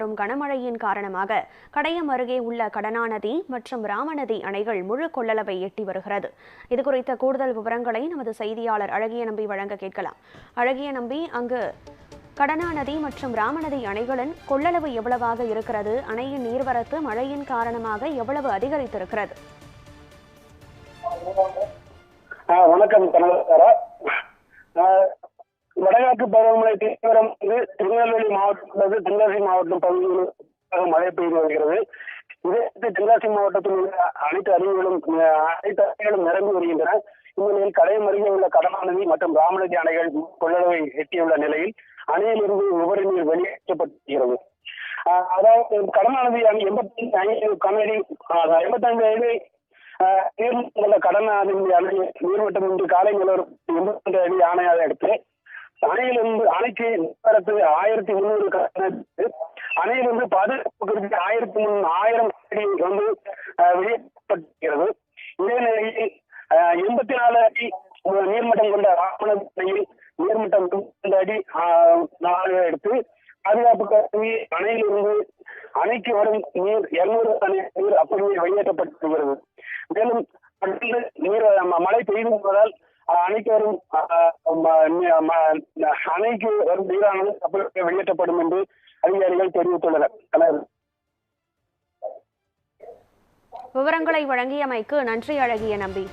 மற்றும் கனமழையின் காரணமாக கடையம் அருகே உள்ள கடனாநதி மற்றும் ராமநதி அணைகள் முழு கொள்ளளவை எட்டி வருகிறது. இது குறித்த கூடுதல் விவரங்களை நமது செய்தியாளர் அழகிய நம்பி வழங்க கேட்கலாம். அழகிய நம்பி அங்கு கடனாநதி மற்றும் ராமநதி அணைகளின் கொள்ளளவு எவ்வளவாக இருக்கிறது? அணையின் நீர்வரத்து மழையின் காரணமாக எவ்வளவு அதிகரித்திருக்கிறது? வணக்கம் தென்கிழக்கு பருவமழை தீவிரம் வந்து திருநெல்வேலி மாவட்டம் அல்லது தென்காசி மாவட்டம் பகுதிகளில் மழை பெய்து வருகிறது. இதற்கு தென்காசி மாவட்டத்தில் உள்ள அனைத்து அருவிகளும் அனைத்து அருவிகளும் நிரம்பி வருகின்றன. இந்த நிலையில் கடையம் அருகே உள்ள கடமாநதி மற்றும் ராமநதி அணைகள் கொள்ளளவை எட்டியுள்ள நிலையில் அணையிலிருந்து உபரி நீர் வெளியேற்றப்பட்டிருக்கிறது. அதாவது கடனாநதி எண்பத்தி ஐந்து கனடி எண்பத்தைந்து அடி நீர் நீர்மட்டம் கொண்ட கடல் அணை நீர்மட்டம் இன்று காலை நிலவரம் எண்பத்தி அடி ஆணையாக எடுத்து அணையிலிருந்து அணைக்கு நீர்வரத்து ஆயிரத்தி முந்நூறு கணக்கு அணையிலிருந்து பாதுகாப்புக்கு ஆயிரத்தி முன் ஆயிரம் அடி வந்து வெளியேற்றப்பட்டிருக்கிறது. இதே நிலையில் எண்பத்தி நாலு அடி நீர்மட்டம் கொண்ட ராமநதி அணையில் நீர்மட்டம் முப்பது அடி நாலு எடுத்து பாதுகாப்பு கருவி அணையிலிருந்து அணைக்கு வரும் நீர் இருநூறு அணை நீர் அப்படியே வெளியேற்றப்பட்டிருக்கிறது. மேலும் நீர் மழை பெய்து வருவதால் அஹ், அணைக்கு வரும் நீரானது அப்படியே வெளியேற்றப்படும் என்று அதிகாரிகள் தெரிவித்துள்ளனர். தலைவர் விவரங்களை வழங்கியமைக்கு நன்றி அழகிய நம்பி.